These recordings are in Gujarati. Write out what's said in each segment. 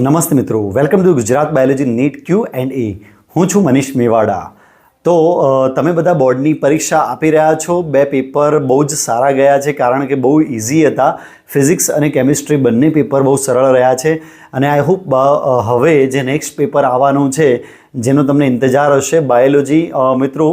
નમસ્તે મિત્રો. Welcome to Gujarat biology NEET Q and A હું છું મનીષ મેવાડા. તો તમે બધા બોર્ડની પરીક્ષા આપી રહ્યા છો. બે પેપર બહુ જ સારા ગયા છે, કારણ કે બહુ ઇઝી હતા. ફિઝિક્સ અને કેમિસ્ટ્રી બંને પેપર બહુ સરળ રહ્યા છે. અને આઈ હોપ હવે જે નેક્સ્ટ પેપર આવવાનું છે, જેનો તમને ઇંતજાર હશે. બાયોલોજી મિત્રો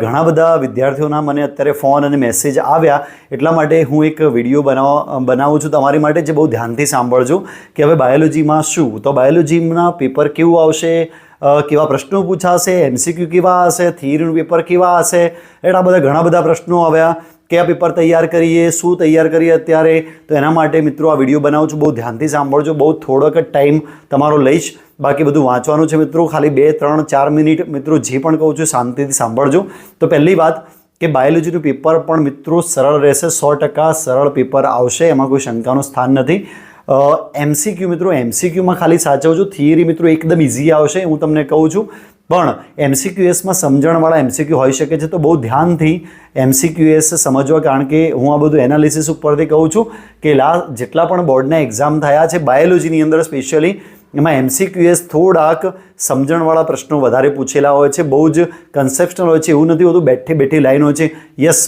ઘણા બધા વિદ્યાર્થીઓના મને અત્યારે ફોન અને મેસેજ આવ્યા. એટલા માટે હું એક વીડિયો બનાવવા બનાવું છું તમારી માટે જે બહુ ધ્યાનથી સાંભળજો. કે હવે બાયોલોજીમાં શું? તો બાયોલોજીના પેપર કેવું આવશે? કેવા પ્રશ્નો પૂછાશે એમસીક્યુ કેવા હશે થિયરીનું પેપર કેવા હશે એટલા બધા ઘણા બધા પ્રશ્નો આવ્યા. કયા પેપર તૈયાર કરીએ, શું તૈયાર કરીએ અત્યારે? તો એના માટે મિત્રો આ વીડિયો બનાવું છું. બહુ ધ્યાનથી સાંભળજો. બહુ થોડોક જ ટાઈમ તમારો લઈશ. બાકી બધું વાંચવાનું છે મિત્રો. ખાલી બે, ત્રણ, ચાર મિનિટ મિત્રો જે પણ કહું છું શાંતિથી સાંભળજો. તો પહેલી વાત કે બાયોલોજીનું પેપર પણ મિત્રો સરળ રહેશે. સો ટકા સરળ પેપર આવશે. એમાં કોઈ શંકાનું સ્થાન નથી. એમસીક્યુ મિત્રો એમસીક્યુમાં ખાલી સાચવજો. થિયરી મિત્રો એકદમ ઇઝી આવશે, હું તમને કહું છું. પણ એમસીક્યુએસમાં સમજણવાળા એમસીક્યુ હોઈ શકે છે, તો બહુ ધ્યાનથી એમસીક્યુએસ સમજવા, કારણ કે હું આ બધું એનાલિસિસ ઉપરથી કહું છું કે લા, જેટલા પણ બોર્ડના એક્ઝામ થયા છે બાયોલોજીની અંદર સ્પેશિયલી એમાં એમસીક્યુએસ થોડાક સમજણવાળા પ્રશ્નો વધારે પૂછેલા હોય છે, બહુ જ કન્સેપ્શનલ હોય છે, એવું નથી હોતું બેઠી બેઠી લાઈન હોય છે. યસ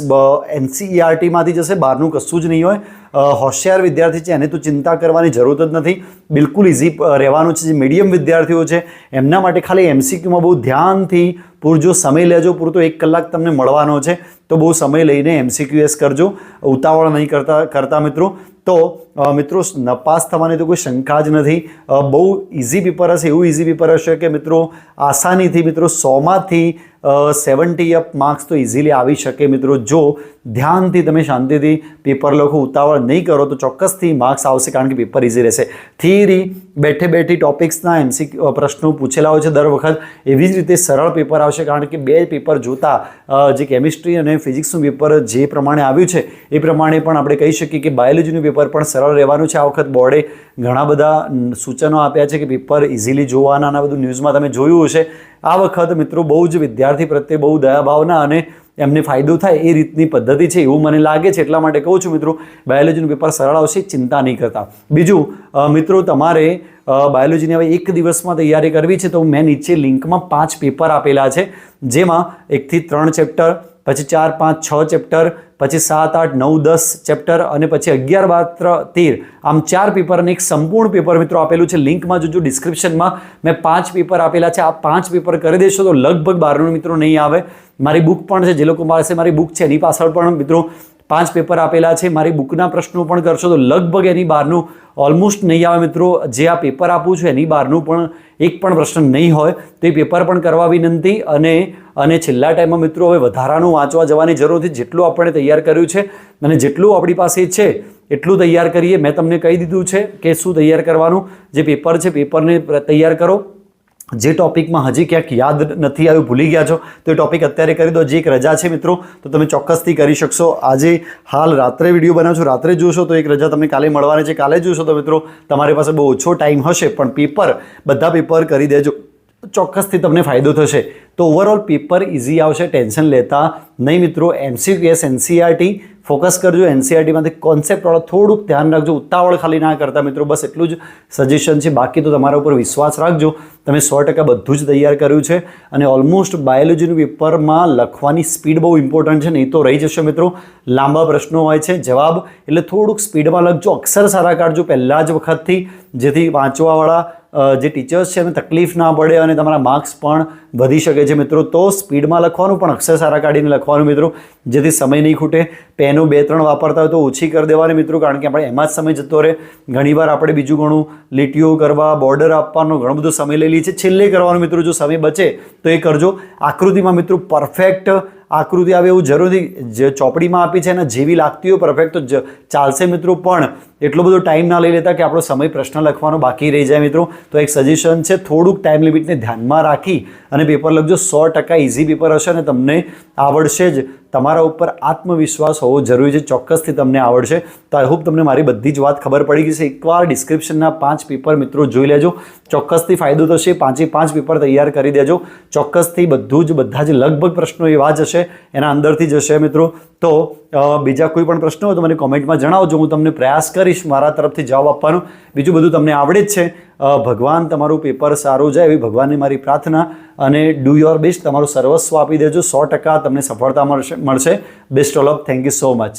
એનસીઈઆરટીમાંથી જશે, બહારનું કશું જ નહીં હોય. હોશિયાર વિદ્યાર્થી છે એને તો ચિંતા કરવાની જરૂરત જ નથી. બિલકુલ ઇઝી રહેવાનું છે. જે મીડિયમ વિદ્યાર્થીઓ છે, એમના માટે ખાલી એમસીક્યુમાં બહુ ધ્યાનથી પૂરજો સમય લેજો પૂરતો એક કલાક તમને મળવાનો છે, તો બહુ સમય લઈને એમસીક્યુએસ કરજો. ઉતાવળ નહીં કરતા કરતા મિત્રો. તો મિત્રો નપાસ થવાની તો કોઈ શંકા જ નથી. બહુ ઇઝી પેપર હશે, એવું ઇઝી પેપર હશે કે મિત્રો, આસાનીથી મિત્રો સોમાંથી સેવન્ટી અપ માર્ક્સ તો ઇઝીલી આવી શકે મિત્રો. જો ધ્યાનથી તમે શાંતિથી પેપર લખો, ઉતાવળ નહીં કરો, તો ચોક્કસથી માર્ક્સ આવશે, કારણ કે પેપર ઇઝી રહેશે. થિયરી બેઠે બેઠી ટોપિક્સના એમસી પ્રશ્નો પૂછેલા હોય છે દર વખત. એવી જ રીતે સરળ પેપર આવશે, કારણ કે બે પેપર જોતા જે કેમિસ્ટ્રી અને ફિઝિક્સનું પેપર જે પ્રમાણે આવ્યું છે, એ પ્રમાણે પણ આપણે કહી શકીએ કે બાયોલોજીનું પેપર પણ સરળ રહેવાનું છે. આ વખત બોર્ડે ઘણા બધા સૂચનો આપ્યા છે કે પેપર ઇઝીલી જોવાના અને બધું ન્યૂઝમાં તમે જોયું હશે. આ વખત મિત્રો બહુ જ વિદ્યાર્થી પ્રત્યે બહુ દયાભાવના અને એમને ફાયદો થાય એ રીતની પદ્ધતિ છે એવું મને લાગે છે. એટલા માટે કહું છું મિત્રો, બાયોલોજીનું પેપર સરળ આવશે, ચિંતા નહીં કરતા. બીજું મિત્રો, તમારે બાયોલોજીની હવે એક દિવસમાં તૈયારી કરવી છે તો મેં નીચે લિંકમાં પાંચ પેપર આપેલા છે, જેમાં એકથી ત્રણ ચેપ્ટર પછી ચાર, પાંચ, છ ચેપ્ટર, પછી સાત, આઠ, નવ, દસ ચેપ્ટર અને પછી અગિયાર, બાર, તેર. આમ ચાર પેપરને એક સંપૂર્ણ પેપર મિત્રો આપેલું છે. લિંકમાં જોજો ડિસ્ક્રિપ્શનમાં મેં પાંચ પેપર આપેલા છે. આ પાંચ પેપર કરી દેશો તો લગભગ બારનું મિત્રો નહીં આવે. મારી બુક પણ છે. જે લોકો પાસે મારી બુક છે, એની પાછળ પણ મિત્રો પાંચ પેપર આપેલા છે. મારી બુકના પ્રશ્નો પણ કરશો તો લગભગ એની બહારનું ઓલમોસ્ટ નહીં આવે મિત્રો. જે આ પેપર આપું છું એની બહારનું પણ એક પણ પ્રશ્ન નહીં હોય. તો એ પેપર પણ કરવા વિનંતી અને અને છેલ્લા ટાઈમમાં મિત્રો હવે વધારાનું વાંચવા જવાની જરૂર નથી જેટલું આપણે તૈયાર કર્યું છે અને જેટલું આપણી પાસે છે એટલું તૈયાર કરીએ. મેં તમને કહી દીધું છે કે શું તૈયાર કરવાનું. જે પેપર છે, પેપરને તૈયાર કરો. જે ટોપિકમાં હજી ક્યાંક યાદ નથી આવ્યું, ભૂલી ગયા છો, તો એ ટોપિક અત્યારે કરી દો. જે એક રજા છે મિત્રો, તો તમે ચોક્કસથી કરી શકશો. આજે હાલ રાત્રે વીડિયો બનાવશો, રાત્રે જોશો, તો એક રજા તમને કાલે મળવાની છે. કાલે જોશો તો મિત્રો, તમારી પાસે બહુ ઓછો ટાઈમ હશે, પણ પેપર, બધા પેપર કરી દેજો. ચોક્કસથી તમને ફાયદો થશે. તો ઓવરઓલ પેપર ઇઝી આવશે ટેન્શન લેતા નહીં મિત્રો. એમસીક્યુએસ એનસીઆરટી ફોકસ કરજો. એનસીઆરટીમાંથી કોન્સેપ્ટવાળો થોડુંક ધ્યાન રાખજો. ઉતાવળ ખાલી ના કરતા મિત્રો, બસ એટલું જ સજેશન છે. બાકી તો તમારા ઉપર વિશ્વાસ રાખજો. તમે સો ટકા બધું જ તૈયાર કર્યું છે અને ઓલમોસ્ટ બાયોલોજીનું પેપરમાં લખવાની સ્પીડ બહુ ઇમ્પોર્ટન્ટ છે. નહીં તો રહી જશે મિત્રો. લાંબા પ્રશ્નો હોય છે. જવાબ એટલે થોડુંક સ્પીડમાં લખજો. અક્ષર સારા કાઢજો પહેલાં જ વખતથી. જેથી વાંચવાવાળા જે ટીચર્સ છે એને તકલીફ ના પડે અને તમારા માર્ક્સ પણ વધી શકે છે મિત્રો, તો સ્પીડમાં લખવાનું પણ અક્ષર સારા કાઢીને લખવાનું મિત્રો. જેથી સમય નહીં ખૂટે. પેનો બે, ત્રણ વાપરતા હોય તો ઓછી કરી દેવાની મિત્રો, કારણ કે આપણે એમાં જ સમય જતો રહે. ઘણીવાર આપણે બીજું ઘણું લીટીઓ કરવા, બોર્ડર આપવાનો ઘણો બધો સમય લઈ લઈએ છીએ. છેલ્લે કરવાનો મિત્રો, જો સમય બચે તો એ કરજો. આકૃતિમાં મિત્રો પરફેક્ટ આકૃતિ આવે એવું જરૂરી જે ચોપડીમાં આપી છે અને જેવી લાગતી હોય પરફેક્ટ તો ચાલશે મિત્રો. પણ એટલો બધો ટાઈમ ના લઈ લેતા કે આપણો સમય પ્રશ્ન લખવાનો બાકી રહી જાય મિત્રો. તો એક સજેશન છે, થોડુંક ટાઈમ લિમિટને ધ્યાનમાં રાખી અને પેપર લખજો. સો ટકા ઇઝી પેપર હશે અને તમને આવડશે જ. તમારા ઉપર આત્મવિશ્વાસ હોવો જરૂરી છે, ચોક્કસથી તમને આવડશે. તો આઈ હોપ તમને મારી બધી જ વાત ખબર પડી ગઈ છે. એકવાર ડિસ્ક્રિપ્શનના પાંચ પેપર મિત્રો જોઈ લેજો. ચોક્કસથી ફાયદો થશે. પાંચે પાંચ પેપર તૈયાર કરી દેજો. ચોક્કસથી બધું જ બધા જ લગભગ પ્રશ્નો એવા જ હશે. એના અંદરથી જ હશે મિત્રો. તો બીજા કોઈ પણ પ્રશ્નો હોય તો મને કોમેન્ટમાં જણાવજો. હું તમને પ્રયાસ કરીશ મારા તરફથી જવાબ આપવાનો. બીજું બધું તમને આવડે જ છે. ભગવાન તમારું પેપર સારું જાય એવી ભગવાનની મારી પ્રાર્થના અને ડુ યોર બેસ્ટ. તમારું સર્વસ્વ આપી દેજો. સો ટકા તમને સફળતા મળશે મળશે. Best all of thank you so much.